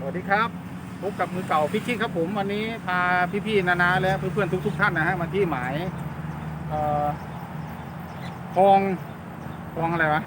สวัสดีครับพบกับมือเก่าพิชชิ่งครับผมวันนี้พาพี่ๆนานาและเพื่อนๆทุก ๆ ท่านนะฮะมาที่หมายเอ่อคลองคลองอะไรวะ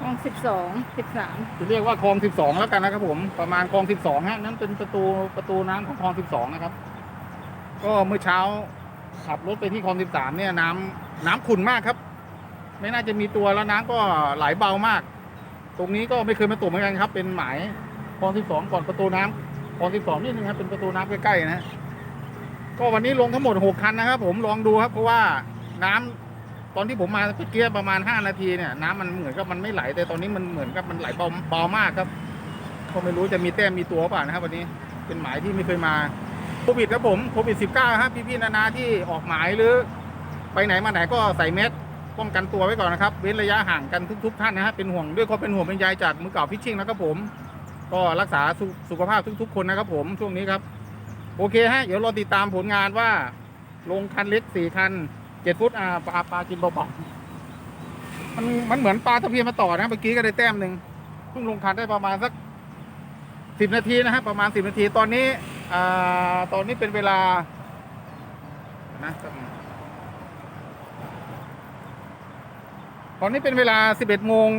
ห้องสิบสองสิบสามจะเรียกว่าคลอง12แล้วกันนะครับผมประมาณคลอง12ฮะนั่นเป็นประตูประตูน้ำของคลอง12นะครับ ก็เมื่อเช้าขับรถไปที่คลอง13เนี่ยน้ำน้ำขุ่นมากครับ ไม่น่าจะมีตัวแล้วน้ำก็ไหลเบามาก ตรงนี้ก็ไม่เคยมาตกเหมือนกันครับ เป็นหมาย คลอง12ก่อนประตูน้ำคลอง12นิดนึงครับเป็นประตูน้ำใกล้ๆนะฮะก็วันนี้ลงทั้งหมด6คันนะครับ ผมลองดูครับเพราะว่าน้ำตอนที่ผมมาเมื่อกี้ประมาณ5นาทีเนี่ยน้ำมันเหมือนกับมันไม่ไหล แต่ตอนนี้มันเหมือนกับมันไหลเบาเบามากครับก็ไม่รู้จะมีแต้มมีตัวเปล่านะครับ วันนี้เป็นหมายที่ไม่เคยมาโควิดครับผมโควิด -19 ครับพี่ๆนานาที่ออกหมายหรือ ไปไหนมาไหนก็ใส่แมสป้องกันตัวไว้ก่อนนะครับ เว้นระยะห่างกันทุกๆท่านนะฮะเป็นห่วงด้วยความเป็นห่วงเป็นใยจากมือเก่าพิชชิ่งนะครับผม ก็รักษาสุสุขภาพทุก ๆ คนนะครับผมช่วงนี้ครับ โอเคฮะ เดี๋ยวรอติดตามผลงานว่า ลงคันเล็กสี่คันเจ็ดฟุตอ่าปลาปลากินเบาๆมันมันเหมือนปลาตะเพียนมาต่อนะเมื่อกี้ก็ได้แต้มหนึ่งเพิ่งลงคันได้ประมาณสักสิบนาทีนะฮะประมาณสิบนาทีตอนนี้อ่าตอนนี้เป็นเวลานะตอนนี้เป็นเวลา 11โมง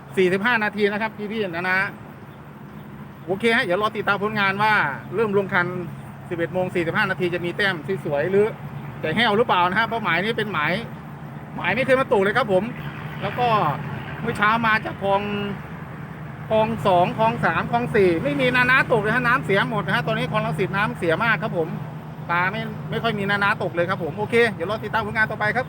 45 นาทีนะครับ พี่ๆนะนะ โอเคฮะเดี๋ยวรอติดตามผลงานว่าเริ่มลงคัน 11โมง45 นาทีจะมีแต้มสวยๆหรือจะแห้วหรือเปล่านะฮะเพราะหมายนี้เป็นหมาย หมายไม่เคยมาตกเลยครับผม แล้วก็เมื่อเช้ามาจากคลองคลองสองคลองสามคลองสี่ไม่มีนานาตกเลยฮะน้ำเสียหมดนะฮะตอนนี้คลองลังสิตน้ำเสียมากครับผมปลาไม่ไม่ค่อยมีนานาตกเลยครับผมโอเคเดี๋ยวรอติดตามผลงานต่อไปครับ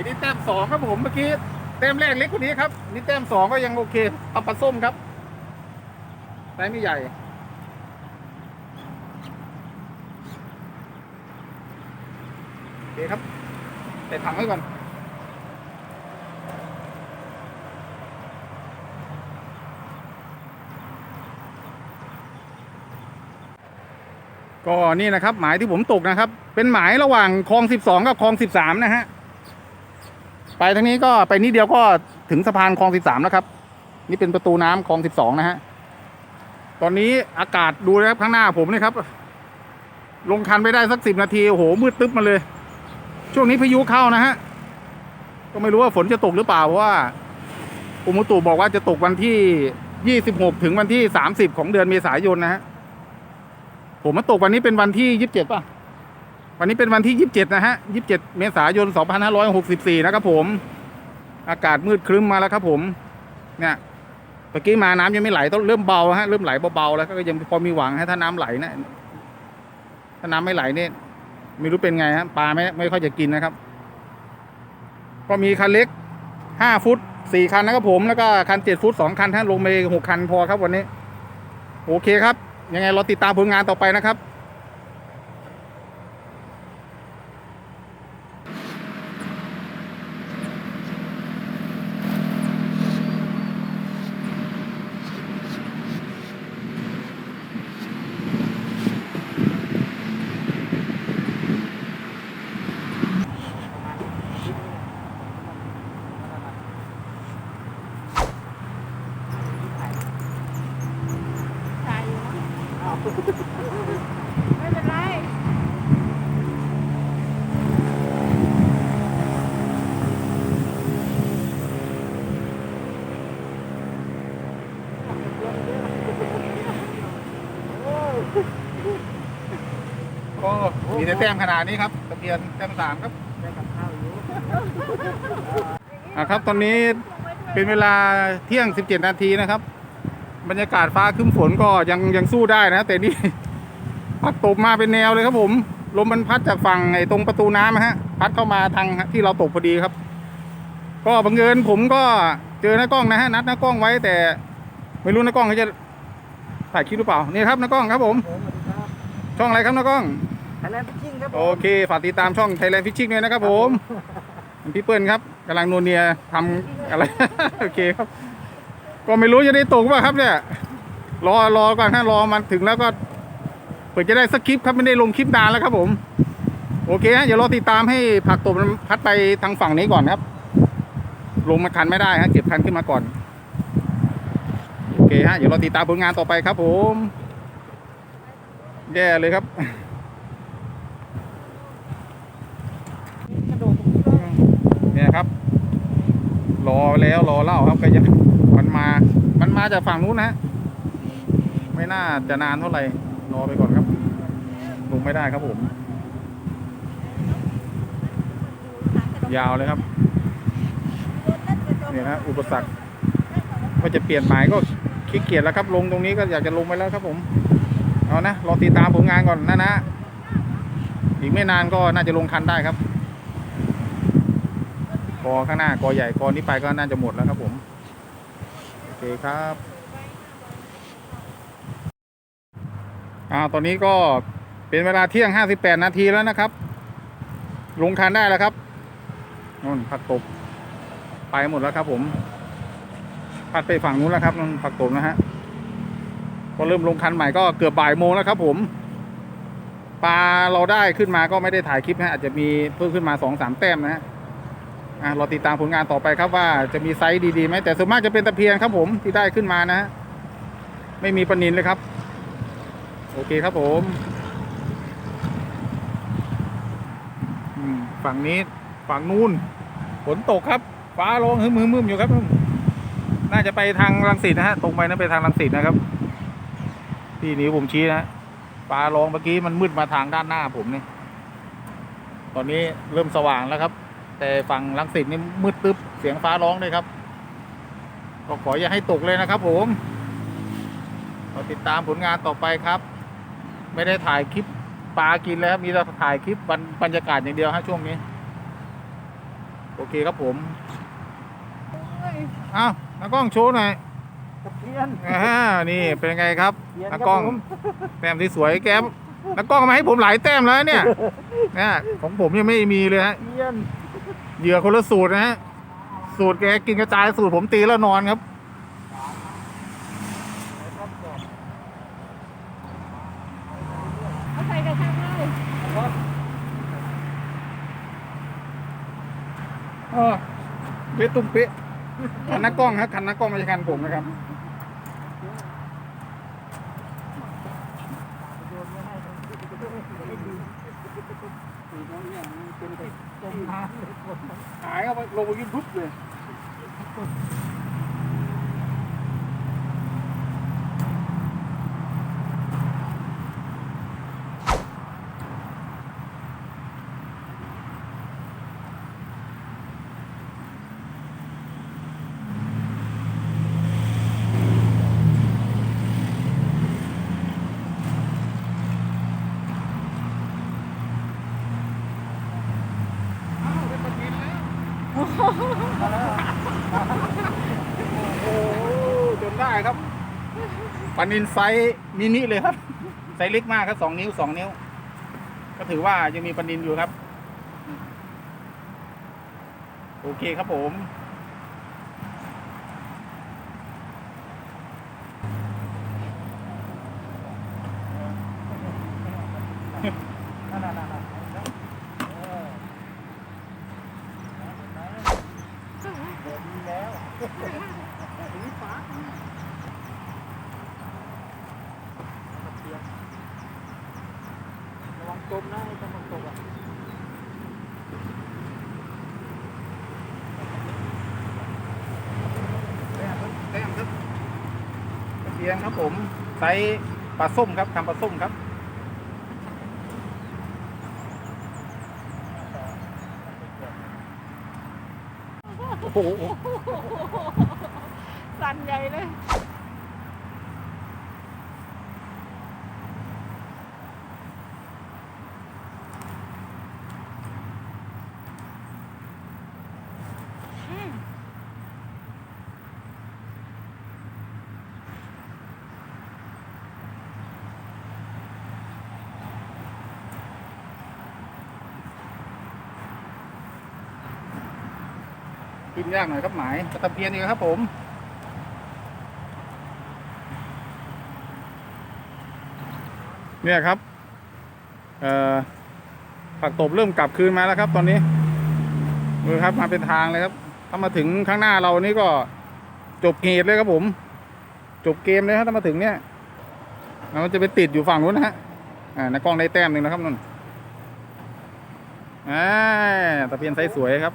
อ้นี่แต้มสองครับผมเมื่อกี้แต้มแรกเล็กกว่านี้ครับนี่แต้มสองก็ยังโอเคเอาปลาส้มครับไซส์ไม่ใหญ่โอเคครับใส่ถังไว้ก่อนก็นี่นะครับหมายที่ผมตกนะครับ เป็นหมายระหว่างคลองสิบสองกับคลองสิบสามนะฮะ ไปทางนี้ก็ไปนิดเดียวก็ถึงสะพานคลองสิบสามแล้วครับ นี่เป็นประตูน้ำคลองสิบสองนะฮะตอนนี้อากาศดูนะครับข้างหน้าผมนี่ครับ ลงคันไปได้สักสิบนาทีโอ้โหมืดตึ๊บมาเลย ช่วงนี้พายุเข้านะฮะก็ไม่รู้ว่าฝนจะตกหรือเปล่าเพราะว่ากรมอุตุบอกว่าจะตกวันที่ยี่สิบหกถึงวันที่สามสิบของเดือนเมษายนนะฮะผมมาตกวันนี้เป็นวันที่ยี่สิบเจ็ดป่ะ วันนี้เป็นวันที่ยี่สิบเจ็ดนะฮะยี่สิบเจ็ดเมษายนสองพันห้าร้อยหกสิบสี่นะครับผม อากาศมืดครึ้มมาแล้วครับผม เนี่ยเมื่อกี้มาน้ำยังไม่ไหลต้องเริ่มเบาฮะเริ่มไหลเบาๆแล้วก็ยังพอมีหวังฮะถ้าน้ำไหลนะถ้าน้ำไม่ไหลเนี่ยไม่รู้เป็นไงฮะปลาไม่ไม่ค่อยจะกินนะครับ ก็มีคันเล็กห้าฟุตสี่คันนะครับผมแล้วก็คันเจ็ดฟุตสองคันท่านลงไปหกคันพอครับวันนี้ โอเคครับ ยังไงเราติดตามผลงานต่อไปนะครับ ตายอยู่มั้งไม่เป็นไร ก็มีแต่แต้มขนาดนี้ครับตะเพียนแต้มสามครับอะครับ ตอนนี้เป็นเวลาเที่ยง 17 นาทีนะครับ บรรยากาศฟ้าคึ้มฝนก็ยังยังสู้ได้นะ แต่นี่พัดตกมาเป็นแนวเลยครับผม ลมมันพัดจากฝั่งไอ้ตรงประตูน้ำฮะ พัดเข้ามาทางที่เราตกพอดีครับ ก็บังเอิญผมก็เจอหน้ากล้องนะฮะ นัดหน้ากล้องไว้แต่ ไม่รู้หน้ากล้องเขาจะ ถ่ายคลิปหรือเปล่านี่ครับนักกล้องครับผมผมสวัสดีครับช่องอะไรครับนักกล้องไทยแลนด์พิชชิ่งครับผมโอเคฝากติดตามช่อง Thailand Fishing ด้วยนะครับผมพี่เปิ้ลครับกำลังนัวเนียทำอะไร โอเคครับ ก็ไม่รู้จะได้ตกป่ะครับเนี่ย รอรอก่อนฮะรอมันถึงแล้วก็เผื่อจะได้สักคลิปครับไม่ได้ลงคลิปนานแล้วครับผม โอเคฮะเดี๋ยวรอติดตามให้ผักตบมันพัดไปทางฝั่งนี้ก่อนครับ ลงมาคันไม่ได้ฮะเก็บคันขึ้นมาก่อนโอ เคฮะเดี๋ยวเราติดตามผลงานต่อไปครับผมแย่เลยครับเนี่ยครับ รอแล้วรอเล่าครับก็ยังมันมา มันมาจากฝั่งนู้นนะไม่น่าจะนานเท่าไหร่รอไปก่อนครับลงไม่ได้ครับผม ยาวเลยครับเนี่ยนะอุปสรรคว่าจะเปลี่ยนหมายก็ ขี้เกียจแล้วครับลงตรงนี้ก็อยากจะลงไปแล้วครับผม เอานะรอติดตามผลงานก่อนนะนะ อีกไม่นานก็น่าจะลงคันได้ครับกอข้างหน้ากอใหญ่กอนี้ไปก็น่าจะหมดแล้วครับผมโอเคครับอ่าตอนนี้ก็เป็นเวลาเที่ยงห้าสิบแปดนาทีแล้วนะครับ ลงคันได้แล้วครับนู่นผักตบไปหมดแล้วครับผม พัดไปฝั่งนู้นแล้วครับนนผักตบนะฮะพอเริ่มลงคันใหม่ก็เกือบบ่ายโมงแล้วครับ ผมปลาเราได้ขึ้นมาก็ไม่ได้ถ่ายคลิปนะอาจจะมีเพิ่มขึ้นมาสองสามแต้มนะฮะอะเราติดตามผลงานต่อไปครับว่าจะมีไซส์ดีๆไหมแต่ส่วนมากจะเป็นตะเพียนครับ ผมที่ได้ขึ้นมานะฮะไม่มีปลานินเลยครับ โอเคครับผมฝั่งนี้ฝั่งนู้นฝนตกครับ ฟ้าร้องฮึมๆๆอยู่ครับ น่าจะไปทางรังสิตนะฮะ ตรงไปนั้นไปทางรังสิตนะครับ ที่นิ้วผมชี้นะฟ้าร้องเมื่อกี้มันมืดมาทางด้านหน้าผมนี่ตอนนี้เริ่มสว่างแล้วครับ แต่ฝั่งลังสิตนี่มืดตึ๊บเสียงฟ้าร้องเลยครับ ก็ขออย่าให้ตกเลยนะครับผมเราติดตามผลงานต่อไปครับ ไม่ได้ถ่ายคลิปปลากินแล้วมีแต่ถ่ายคลิปบรรยากาศอย่างเดียวฮะช่วงนี้ โอเคครับผม อ้าวนักกล้องโชว์หน่อยตะเพียน อ่านี่เป็นไงครับเพียนนักครับกล้องผม แต้มที่สวยแก้มนักกล้องมาให้ผมหลายแต้มแล้วเนี่ยเนี่ยของผมยังไม่มีเลยฮะ เพียนเหยื่อคนละสูตรนะฮะ สูตรแกกินกระจายสูตรผมตีแล้วนอนครับ เอาใส่กระชังเลยเออเป๊ะตุ้มเป๊ะคั นนักกล้องครับคันนักกล้องไม่ใช่คันผมนะครับหายเอาไปลงไปยิ้มปุ๊บเลย อ้าวได้ปลากินแล้ว โอ้โหจนได้ครับป ลานินไซส์มินิเลยครับไซส์เล็กมากครับสองนิ้วสองนิ้ว ก็ถือว่ายังมีปลานินอยู่ครับ โอเคครับผมนั่นๆๆเออเดี๋ยวดีแล้วถึงฝาตะเพียนระวังจมนะไอ้ตะมันตกอะ แต้มครับแต้มครับียนครับผมไซส์ปลาส้มครับทำปลาส้มครับโอ้โห สั่นใหญ่เลย ยากหน่อยครับหมายปลาตะเพียนนี่ครับผมเนี่ยครับผักตบเริ่มกลับคืนมาแล้วครับ ตอนนี้มือครับมาเป็นทางเลยครับ ถ้ามาถึงข้างหน้าเรานี่ก็จบเกมเลยครับผม จบเกมเลยครับถ้ามาถึงเนี่ยมันจะไปติดอยู่ฝั่งนู้นนะฮะอ่าในกล้องได้แต้มหนึ่งนะครับนั่นอ่าตะเพียนไซส์สวยครับ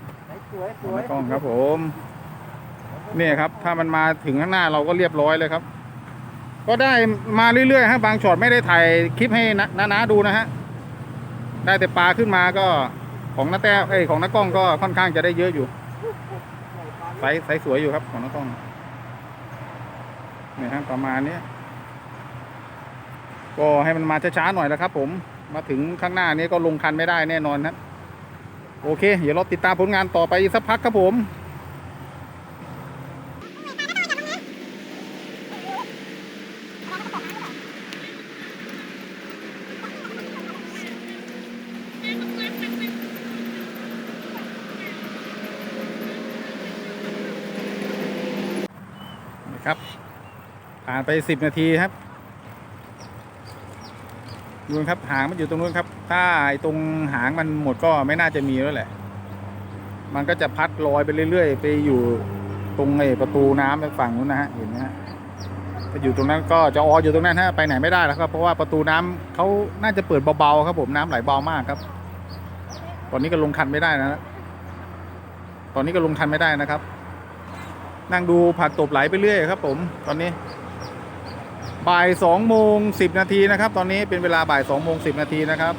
วยสของวยในกล้องครับผม เนี่ยครับ ถ้ามันมาถึงข้างหน้าเราก็เรียบร้อยเลยครับ ก็ได้มาเรื่อยๆฮะบางช็อตไม่ได้ถ่ายคลิปให้นะนะๆดูนะฮะได้แต่ปลาขึ้นมาก็ของน้าแต้เอ้ยของน้ากล้องก็ค่อนข้างจะได้เยอะอยู่ไซส์ไซส์สวยอยู่ครับของน้ากล้องเนี่ยฮะประมาณเนี้ยก็ให้มันมาช้าๆหน่อยแล้วครับผมมาถึงข้างหน้านี้ก็ลงคันไม่ได้แน่นอนครับ โอเค เดี๋ยวเราติดตามผลงานต่อไปสักพักครับผมนะครับผ่านไปสิบนาทีครับ ดูนะครับหางมันอยู่ตรงนู้นครับ ถ้าตรงหางมันหมดก็ไม่น่าจะมีแล้วแหละ มันก็จะพัดลอยไปเรื่อยๆ ไปอยู่ตรงไอ้ประตูน้ำฝั่งนู้นนะฮะเห็นไหมฮะไปอยู่ตรงนั้นก็จะอออยู่ตรงนั้นฮะไปไหนไม่ได้แล้วครับ เพราะว่าประตูน้ำเขาน่าจะเปิดเบาๆครับผมน้ำไหลเบามากครับ ตอนนี้ก็ลงคันไม่ได้นะ ตอนนี้ก็ลงคันไม่ได้นะครับ นั่งดูผักตบไหลไปเรื่อยครับ ผม ตอนนี้ บ่ายสองโมงสิบนาทีนะครับ ตอนนี้เป็นเวลาบ่ายสองโมงสิบนาทีนะครับ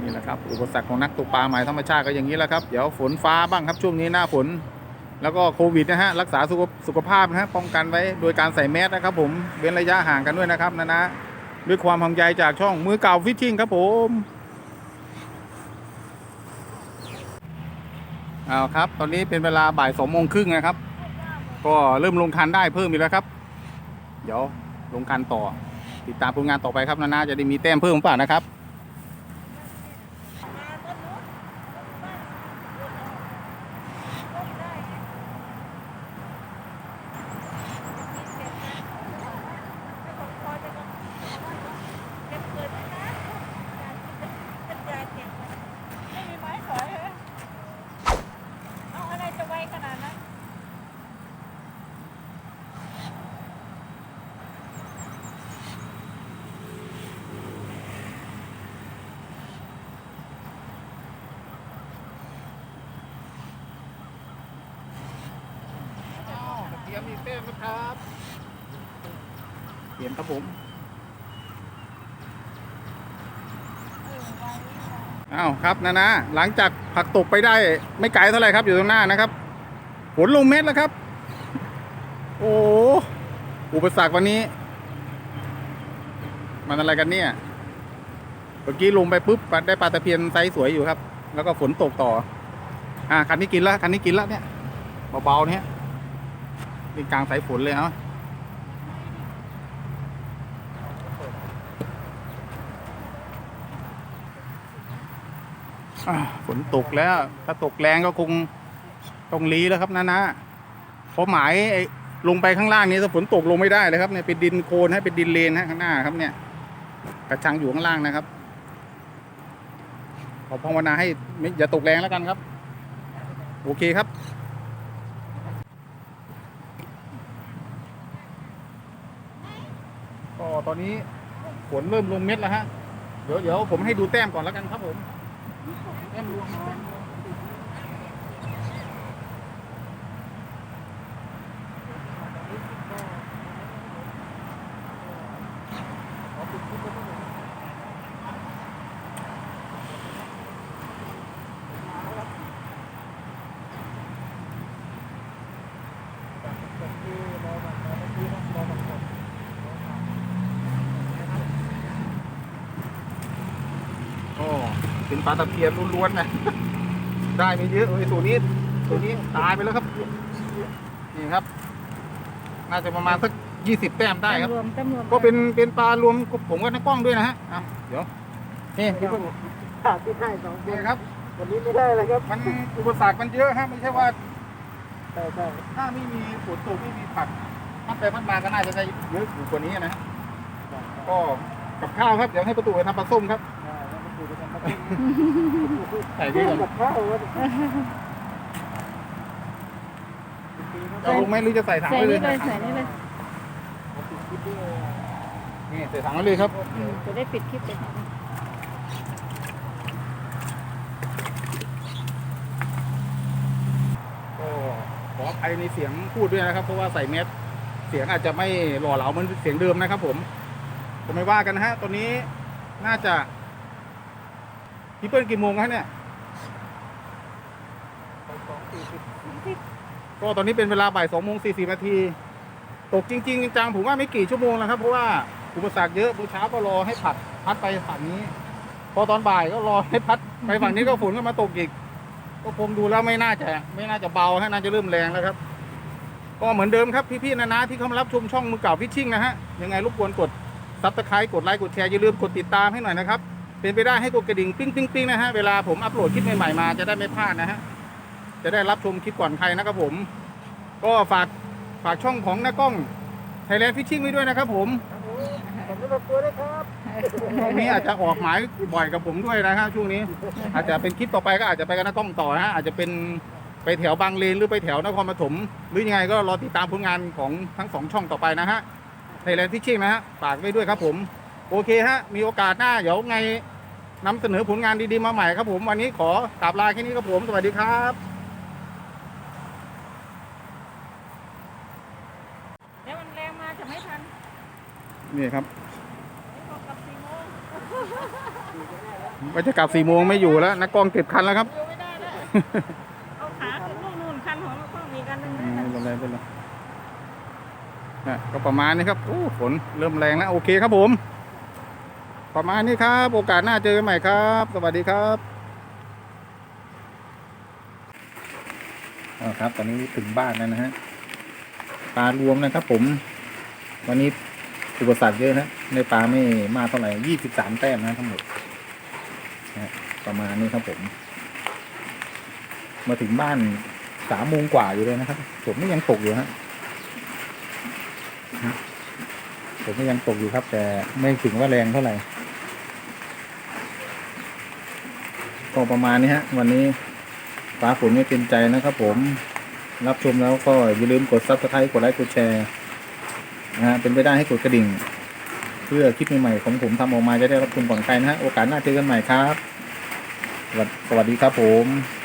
นี่แหละครับอุปสรรคของนักตกปลาหมายธรรมชาติก็อย่างนี้แหละครับเดี๋ยวฝนฟ้าบ้างครับช่วงนี้หน้าฝน แล้วก็โควิดนะฮะรักษาสุขสุขภาพนะฮะป้องกันไว้โดยการใส่แมสนะครับ ผมเว้นระยะห่างกันด้วยนะครับนะนะด้วยความห่วงใยจากช่องมือเก่าฟิชชิ่งครับผมเอาครับ ตอนนี้เป็นเวลาบ่ายสองโมงครึ่งนะครับ ก็เริ่มลงคันได้เพิ่มอีกแล้วครับ เดี๋ยวลงคันต่อ ติดตามผลงานต่อไปครับนานาจะได้มีแต้มเพิ่มหรือเปล่านะครับ ไม่มีไม้สอยเหรอเอาอะไรจะไวขนาดนั้น เตรียมมี แต้มนะครับเตรียมครับผมอ้าวครับนะนะหลังจากผักตกไปได้ไม่ไกลเท่าไหร่ครับอยู่ตรงหน้านะครับฝนลงเม็ดแล้วครับ โอ้โหอุปสรรควันนี้ มันอะไรกันเนี่ยเมื่อกี้ลงไปปุ๊บได้ปลาตะเพียนไซส์สวยอยู่ครับ แล้วก็ฝนตกต่อ อ่าคันนี้กินแล้วคันนี้กินแล้วเนี่ยเบาๆเนี่ย นี่กลางสายฝนเลยเนาะอ่าฝนตกแล้ว ถ้าตกแรงก็คงต้องรีแล้วครับนะนะเพราะหมายไอ้ลงไปข้างล่างนี้ถ้าฝนตกลงไม่ได้เลยครับเนี่ยเป็นดินโคลนให้เป็นดินเลนฮะข้างหน้าครับเนี่ย กระชังอยู่ข้างล่างนะครับขอภาวนาให้ไม่อย่าตกแรงแล้วกันครับ โอเคครับ ก็ตอนนี้ฝนเริ่มลงเม็ดแล้วฮะ เดี๋ยวเดี๋ยวผมให้ดูแต้มก่อนแล้วกันครับผม แต้มรวมแต้ม เป็นปลาตะเพียนล้วนๆนะได้ไม่เยอะเลยตัวนี้ตัวนี้ตายไปแล้วครับ นี่ครับ น่าจะประมาณสักยี่สิบแต้มได้ครับรวมจำนวนก็เป็นเป็นปลารวมผมกับนักกล้องด้วยนะฮะอะเดี๋ยวนี่พี่เพิ่งขาดที่ให้สองคนี่นครับ วันนี้ไม่ได้เลยครับมันอุปสรรคมันเยอะฮะไม่ใช่ว่า ใช่ใช่ถ้าไม่มีฝนตกไม่มีผักพัดไปพัดมาก็น่าจะได้เยอะกว่านี้นะ ก็กับข้าวครับเดี๋ยวให้ประตูไปทำปลาส้มครับ แล้วก็คุยกันมาใส่นี่ก่อนกับข้าววันจะลงไหมหรือจะใส่ถังใส่ไว้เลนี่ยเลยใส่นี่เลยนี่ใส่ถังไว้เลยครับ อืมจะได้ปิดคลิปเลยก็ขออภัยในเสียงพูดด้วยนะครับ เพราะว่าใส่แมสเสียงอาจจะไม่หล่อเหลาเหมือนเสียงเดิมนะครับ ผมผมไม่ว่ากันนะฮะตอนนี้น่าจะ พี่เปิ้ลกี่โมงครับเนี่ย ก็ตอนนี้เป็นเวลาบ่ายสองโมงสี่สิบนาที ตกจริง ๆจังๆผมว่าไม่กี่ชั่วโมงแล้วครับ เพราะว่าอุปสรรคเยอะเมื่อเช้าก็รอให้ผัดพัดไปฝั่งนี้ พอตอนบ่ายก็รอให้พัดไปฝั่งนี้ก็ฝนก็มาตกอีก ก็ผมดูแล้วไม่น่าจะ ไม่น่าจะเบาฮะน่าจะเริ่มแรงแล้วครับ ก็เหมือนเดิมครับพี่ๆนะนะที่เข้ามารับชมช่องมือเก่าฟิชชิ่งนะฮะยังไงรบกวนกดซับสไครต์กดไลค์กดแชร์อย่าลืมกดติดตามให้หน่อยนะครับ เป็นไปได้ให้กดกระดิ่งปิ้งปิ้งปิ้งนะฮะเวลาผมอัปโหลดคลิปใหม่ๆมาจะได้ไม่พลาดนะฮะจะได้รับชมคลิปก่อนใครนะครับผม ก็ฝากฝากช่องของน้ากล้องไทยแลนด์ฟิชชิ่งไว้ด้วยนะครับผมผมไม่รับตัวด้วยครับช่วงนี้อาจจะออกหมายบ่อยกับผมด้วยนะฮะช่วงนี้ อาจจะเป็นคลิปต่อไปก็อาจจะไปกับน้ากล้องต่อนะฮะอาจจะเป็นไปแถวบางเลนหรือไปแถวนครปฐมหรือยังไงก็รอติดตามผลงานของทั้งสองช่องต่อไปนะฮะไทยแลนด์ฟิชชิ่งนะฮะฝากไว้ด้วยครับผม โอเคฮะ มีโอกาสหน้า เดี๋ยวไงนำเสนอผลงานดีๆมาใหม่ครับผม วันนี้ขอกราบลาแค่นี้ครับผม สวัสดีครับเดี๋ยวมันแรงมาจะไม่ทันนี่ครับไม่พอกับสี่โมงว่าจะกลับสี่โมงไม่อยู่แล้ว นักกล้องเก็บคันแล้วครับ อยู่ไม่ได้แล้ว เอาขาขึ้นนู่นนู่นคันของเราต้องมีกันหนึงอืมนะไม่เป็นไรไม่เป็นไรนะก็ประมาณนี้ครับโอ้ฝนเริ่มแรงแล้วโอเคครับผม ประมาณนี้ครับ โอกาสหน้าเจอกันใหม่ครับ สวัสดีครับอ๋อครับ ตอนนี้ถึงบ้านแล้วนะฮะปลารวมนะครับ ผม วันนี้อุปสรรคเยอะนะในปลาไม่มากเท่าไหร่ยี่สิบสามแต้มนะทั้งหมดนะประมาณนี้ครับผม มาถึงบ้านสามโมงกว่าอยู่เลยนะครับฝนไม่ยังตกอยู่ฮะฝนไม่ยังตกอยู่ครับ แต่ไม่ถึงว่าแรงเท่าไหร่ ก็ประมาณนี้ฮะ วันนี้ฟ้าฝนไม่เป็นใจนะครับผมรับชมแล้วก็อย่าลืมกดซับสไครต์กดไลค์กดแชร์นะฮะเป็นไปได้ให้กดกระดิ่ง เพื่อคลิปใหม่ๆของผมทำออกมาจะได้รับชมก่อนใครนะฮะโอกาสหน้าเจอกันใหม่ครับสวัสสวัสดีครับผม